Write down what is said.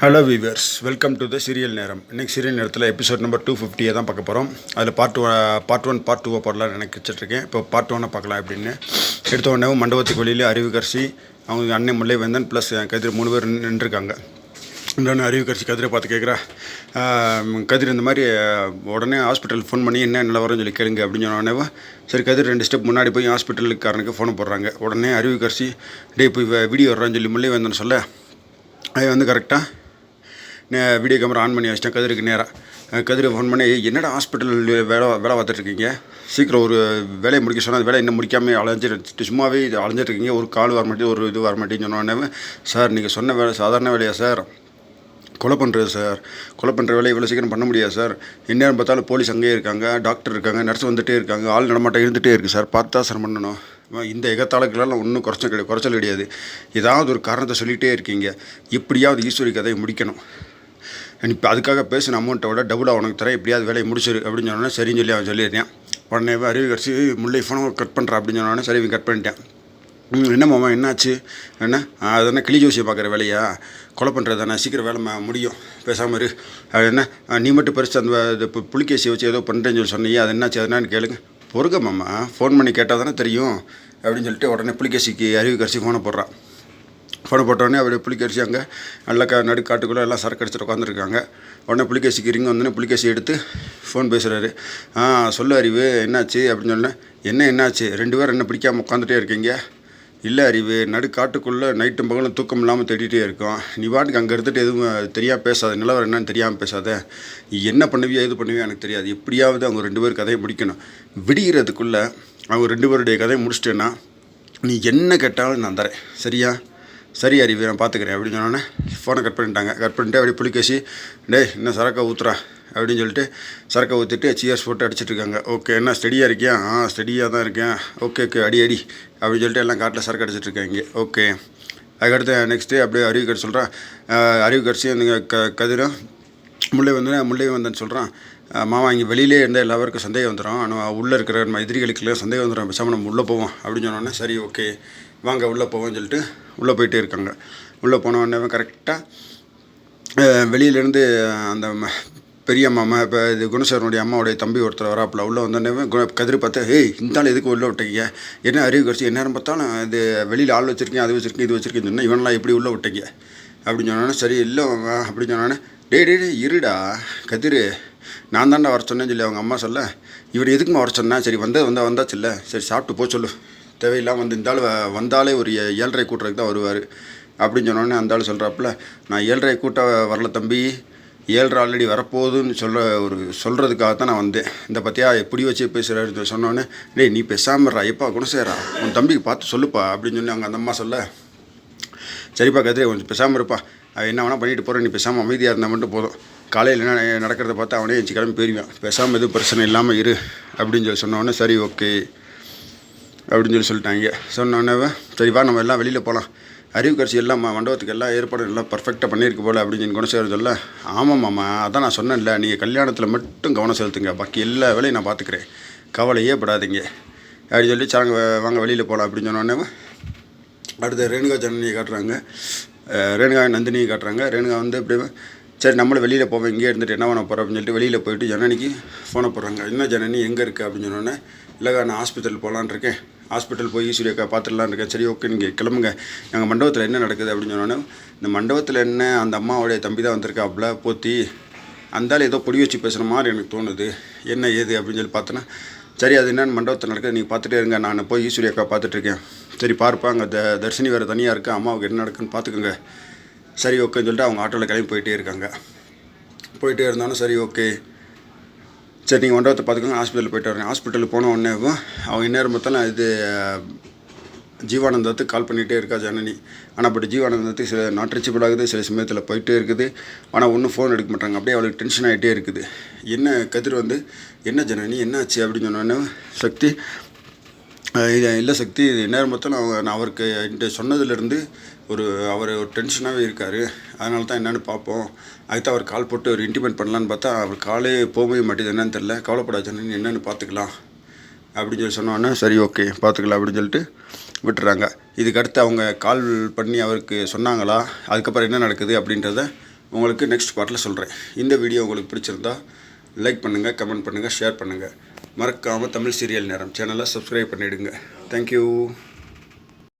Hello viewers welcome to the serial நேரம் இன்றைக்கி serial நேரத்தில் எபிசோட் நம்பர் டூ ஃபிஃப்டியை தான் பார்க்க போகிறோம் அதில் பார்ட் பார்ட் ஒன் பார்ட் டூவை போடலாம்னு நினைக்கிச்சிட்ருக்கேன் இப்போ பார்ட் ஒன்னை பார்க்கலாம் அப்படின்னு எடுத்த உடனே மண்டபத்துக்கு வெளியில் அறிவுகர்சி அவங்க அண்ணன் முல்லைவேந்தன் ப்ளஸ் கதிர் மூணு பேர் நின்றுருக்காங்க. இன்னொன்று அறிவுக்கரசி கதிரை பார்த்து கேட்குறா கதிர் இந்த மாதிரி உடனே ஹாஸ்பிட்டல் ஃபோன் பண்ணி என்ன நிலவரம்னு சொல்லி கேளுங்க அப்படின்னு சொன்னோடனே சரி கதிர் ரெண்டு ஸ்டெப் முன்னாடி போய் ஹாஸ்பிட்டலுக்காரனுக்கு ஃபோன் போடுறாங்க. உடனே அறிவுகர்சி டே இப்போ வீடியோ வர்றான்னு சொல்லி முல்லைவேந்தன் சொல்ல அது வந்து கரெக்டாக வீடியோ கேமரா ஆன் பண்ணி வச்சிட்டேன். கதிருக்கு நேராக கதிரை ஃபோன் பண்ணி என்னடா ஹாஸ்பிட்டல் வேலை வேலை பார்த்துட்ருக்கீங்க? சீக்கிரம் ஒரு வேலையை முடிக்க சொன்னால் அந்த வேலை இன்னும் முடிக்காமல் அலைஞ்சிட்டு சும்மாவே இது அலைஞ்சிட்ருக்கீங்க. ஒரு கால் வர மாட்டேங்குது ஒரு இது வர மாட்டேங்குன்னு சொன்னோடனே சார் நீங்கள் சொன்ன வேலை சாதாரண வேலையா சார்? கொலை பண்ணுறது சார். கொலை பண்ணுற வேலையை இவ்வளோ சீக்கிரம் பண்ண முடியாது சார். இந்நேரம் பார்த்தாலும் போலீஸ் அங்கேயே இருக்காங்க டாக்டர் இருக்காங்க நர்ஸ் வந்துகிட்டே இருக்காங்க ஆள் நடமாட்டம் இருந்துகிட்டே இருக்குது சார். பார்த்தா சார் பண்ணணும். இந்த எகத்தாளுக்கெல்லாம் ஒன்றும் குறைச்சல் கிடையாது குறைச்சல் கிடையாது. ஏதாவது ஒரு காரணத்தை சொல்லிகிட்டே இருக்கீங்க. எப்படியாவது ஈஸ்வரி கதையை முடிக்கணும். இப்போ அதுக்காக பேசின அமௌண்ட்டை விட டபுளாக உனக்கு தரேன் எப்படியாவது வேலையை முடிச்சிரு அப்படின்னு சொன்னோன்னே சரின்னு சொல்லி அவன் சொல்லியிருந்தேன். உடனே அறிவு கடிச்சு முல்லை ஃபோனை கட் பண்ணுறா அப்படின்னு சொன்னோன்னே சரி இவன் கட் பண்ணிட்டேன். ம் என்ன மாமா என்னாச்சு? என்ன? ஆ, அது என்ன கிளி ஜோசியை பார்க்குற வேலையா? கொலை பண்ணுறது தானே சீக்கிரம் வேலை முடியும். பேசாமல் இரு. அது என்ன? நீ மட்டும் பெருசு அந்த இது பு- புலிகேசியை வச்சு ஏதோ பண்ணுறேன்னு சொல்லி சொன்னீங்க அது என்னாச்சு அது கேளுங்க. பொறுக்க மாமா ஃபோன் பண்ணி கேட்டால் தானே தெரியும் அப்படின்னு சொல்லிட்டு உடனே புலிகேசிக்கு அறிவு கரிசி ஃபோனை போடுறான் ஃபோனை போட்டோடனே அப்படியே புலிகேசி அங்கே நல்ல க நடுக்காட்டுக்குள்ளே எல்லாம் சரக்கு அடிச்சுட்டு உட்காந்துருக்காங்க. உடனே புலிகேசிக்கு ரிங் வந்தோடனே புலிகேசி எடுத்து ஃபோன் பேசுகிறாரு ஆ சொல்லு அறிவு என்னாச்சு? அப்படின்னு சொன்னேன் என்ன என்னாச்சு? ரெண்டு பேரும் என்ன பிடிக்காமல் உட்காந்துட்டே இருக்கீங்க? இல்லை அறிவு நடுக்காட்டுக்குள்ளே நைட்டும் பகலும் தூக்கம் இல்லாமல் தேடிட்டே இருக்கோம். நீ பாட்டுக்கு அங்கே இருந்துட்டு எதுவும் தெரியாமல் பேசாத. நிலவரம் என்னன்னு தெரியாமல் பேசாத. நீ என்ன பண்ணுவியோ எது பண்ணுவியோ எனக்கு தெரியாது. எப்படியாவது அவங்க ரெண்டு பேர் கதையை முடிக்கணும். விடிகிறதுக்குள்ளே அவங்க ரெண்டு பேருடைய கதையை முடிச்சிட்டேன்னா நீ என்ன கேட்டாலும் நான் தரேன். சரியா? சரி அறிவு நான் பார்த்துக்கிறேன் அப்படின்னு சொன்னோன்னே ஃபோனை கட் பண்ணிட்டாங்க. கட் பண்ணிட்டு அப்படியே புளிக்கேசி டேய் இன்னும் சரக்கை ஊற்றுறா அப்படின்னு சொல்லிட்டு சரக்கை ஊற்றிட்டு சியர்ஸ் போட்டு அடிச்சிட்டு இருக்காங்க. ஓகே என்ன ஸ்டெடியாக இருக்கியா? ஆ ஸ்டெடியாக தான் இருக்கேன். ஓகே ஓகே அடி அடி அப்படின்னு சொல்லிட்டு எல்லாம் காட்டில் சரக்கு அடிச்சிட்ருக்காங்க ஓகே அதுக்கடுத்து நெக்ஸ்ட்டு அப்படியே அறிவு கட் சொல்கிறான் அறிவு கட்சி அந்த க கதிரும் முல்லை வந்து முல்லை வந்தேன்னு சொல்கிறான் மாமா இங்கே வெளியிலே இருந்தால் எல்லாருக்கும் சந்தேகம் வந்துடும் ஆனால் உள்ளே இருக்கிற நம்ம எதிரிகளுக்கெல்லாம் சந்தேகம் வந்துடும் பேசாமல் நம்ம உள்ளே போவோம் அப்படின்னு சொன்னோன்னே சரி ஓகே. வாங்க உள்ளே போவோம்னு சொல்லிட்டு உள்ளே போயிட்டே இருக்காங்க. உள்ளே போன கரெக்டாக வெளியிலேருந்து அந்த பெரிய மாமா இப்போ இது குணசேரனுடைய அம்மாவுடைய தம்பி ஒருத்தர் வராப்புல. உள்ளே வந்தோடனே குண கதிர் பார்த்தா ஏய் இந்த ஆள் எதுக்கு உள்ளே விட்டீங்க? என்ன அறிவு கடிச்சு எந்நேரம் பார்த்தாலும் இது வெளியில் ஆள் வச்சுருக்கேன் அது வச்சுருக்கேன் இது வச்சுருக்கேன்னு சொன்னால் இவனெல்லாம் எப்படி உள்ளே விட்டீங்க? அப்படின்னு சொன்னோன்னே சரி இல்லை அப்படின்னு சொன்னோன்னே டே டே இருடா கதிர். நான் தாண்டா வர சொன்னேன்னு சொல்லி அவங்க அம்மா சொல்ல இவர் எதுக்குமா வர சொன்னா? சரி வந்தது வந்தால் வந்தாச்சு இல்லை சரி சாப்பிட்டு போ சொல்லு. தேவையில்லாமல் வந்து இந்த ஆள் வ- வந்தாலே ஒரு ஏ- ஏழரை கூட்டுறதுக்கு தான் வருவார். அப்படின்னு சொன்னோடனே அந்த ஆள் சொல்கிறாப்புல நான் ஏழரை கூட்ட வரல தம்பி. ஏழரை ஆல்ரெடி வரப்போகுதுன்னு சொல்கிற ஒரு சொல்கிறதுக்காக தான் நான் வந்தேன். இந்த பற்றியா எப்படி வச்சு பேசுகிறாரு சொன்னோன்னே டேய் நீ பேசாமல் எப்பா குணசேரா உன் தம்பிக்கு பார்த்து சொல்லுப்பா. அப்படின்னு சொல்லி அவங்க அந்த அம்மா சொல்ல சரிப்பா கதிரே கொஞ்சம் பேசாமல் இருப்பா. அவன் என்ன வேணால் பண்ணிட்டு போகிறேன் நீ பேசாமல் அமைதியாக இருந்தால் மட்டும் போதும். காலையில் என்ன நடக்கிறத பார்த்து அவனே எஞ்சி கிளம்பி போயிருவான். பேசாமல் எதுவும் பிரச்சனை இல்லாமல் இரு அப்படின்னு சொல்லி சொன்னோடனே சரி ஓகே அப்படின்னு சொல்லி சொல்லிட்டாங்க. சொன்னோடனே சரிப்பா நம்ம எல்லாம் வெளியில் போகலாம் அறிவு கட்சி எல்லாம் மண்டபத்துக்கு எல்லாம் ஏற்பாடு எல்லாம் பர்ஃபெக்டாக பண்ணியிருக்கு போல அப்படின்னு சொல்லி குணம் சொல்ல ஆமாம் மாமா அதான் நான் சொன்னேன்ல. நீங்கள் கல்யாணத்தில் மட்டும் கவனம் செலுத்துங்க. பாக்கி எல்லா வேலையும் நான் பார்த்துக்கிறேன் கவலையே படாதீங்க. அப்படின்னு சொல்லி சாங்க வாங்க வெளியில் போகலாம் அப்படின்னு சொன்னோடனே அடுத்து ரேணுகா ஜனனியை காட்டுறாங்க. ரேணுகா நந்தினியை காட்டுறாங்க. ரேணுகா வந்து அப்படியே சரி நம்மளும் வெளியில் போவோம். இங்கே இருந்துட்டு என்ன பண்ண போகிறோம் அப்படின்னு சொல்லிட்டு வெளியில் போயிட்டு ஜனனிக்கு ஃபோனை போடுறாங்க. என்ன ஜனனி எங்கே இருக்குது அப்படின்னு சொன்னோன்னே இல்லைக்கா நான் ஹாஸ்பிட்டல் போகலான்னு இருக்கேன். ஹாஸ்பிட்டல் போய் ஈஸ்வரியக்கா பார்த்துடலான் இருக்கேன். சரி ஓகே நீங்கள் கிளம்புங்க. எங்கள் மண்டபத்தில் என்ன நடக்குது அப்படின்னு சொன்னோன்னே இந்த மண்டபத்தில் என்ன அந்த அம்மாவுடைய தம்பி தான் வந்திருக்காப்புல போத்தி. அந்தாலும் ஏதோ பொடி வச்சு பேசுகிற மாதிரி எனக்கு தோணுது. என்ன ஏது? அப்படின்னு சொல்லி பார்த்தோன்னா சரி அது என்னென்னு மண்டபத்தில் நடக்குது. நீங்கள் பார்த்துட்டே இருங்க. நான் போய் ஈஸ்வரியக்கா பார்த்துட்ருக்கேன் சரி பார்ப்பா அங்கே த தர்ஷினி வேறு தனியாக இருக்கா? அம்மாவுக்கு என்ன நடக்குன்னு பார்த்துக்கோங்க சரி ஓகேன்னு சொல்லிட்டு அவங்க ஆட்டோவில் கிளம்பி போயிட்டே இருக்காங்க. போயிட்டே இருந்தாலும் சரி ஓகே. சரி நீங்கள் மண்டபத்தை பார்த்துக்கோங்க ஹாஸ்பிட்டல் போயிட்டு வரேன். ஹாஸ்பிட்டல் போன உடனே அவங்க இந்நேரம் பார்த்தாலும் இது ஜீவானந்தத்துக்கு கால் பண்ணிகிட்டே இருக்கா ஜனனி. ஆனால் பட் ஜீவானந்தத்துக்கு சில நாட் ரீச்சபிள் ஆகுது சில சமயத்தில் போயிட்டே இருக்குது. ஆனால் ஒன்றும் ஃபோன் எடுக்க மாட்டாங்க. அப்படியே அவளுக்கு டென்ஷன் ஆகிட்டே இருக்குது. என்ன கதிர் வந்து என்ன ஜனனி என்ன ஆச்சு அப்படின்னு சொன்னோன்னே சக்தி இல்லை சக்தி. இது நேரம் பார்த்தாலும் அவங்க நான் அவருக்கு என்கிட்ட சொன்னதுலேருந்து ஒரு அவர் ஒரு டென்ஷனாகவே இருக்கார். அதனால தான் என்னென்னு பார்ப்போம். அதுக்கு அவர் கால் போட்டு ஒரு இன்டிமேட் பண்ணலான்னு பார்த்தா அவர் காலே போகவே மாட்டேது என்னன்னு தெரில கவலைப்படாதுன்னு என்னென்னு பார்த்துக்கலாம். அப்படின்னு சொல்லி சொன்னோன்னே சரி ஓகே பார்த்துக்கலாம் அப்படின்னு சொல்லிட்டு விட்டுறாங்க. இதுக்கு அடுத்து அவங்க கால் பண்ணி அவருக்கு சொன்னாங்களா அதுக்கப்புறம் என்ன நடக்குது அப்படின்றத உங்களுக்கு நெக்ஸ்ட் பார்ட்டில் சொல்கிறேன் இந்த வீடியோ உங்களுக்கு பிடிச்சிருந்தா லைக் பண்ணுங்கள் கமெண்ட் பண்ணுங்கள் ஷேர் பண்ணுங்கள் மறக்காமல் தமிழ் சீரியல் நேரம். சேனலை சப்ஸ்கிரைப் பண்ணிவிடுங்க தேங்க்யூ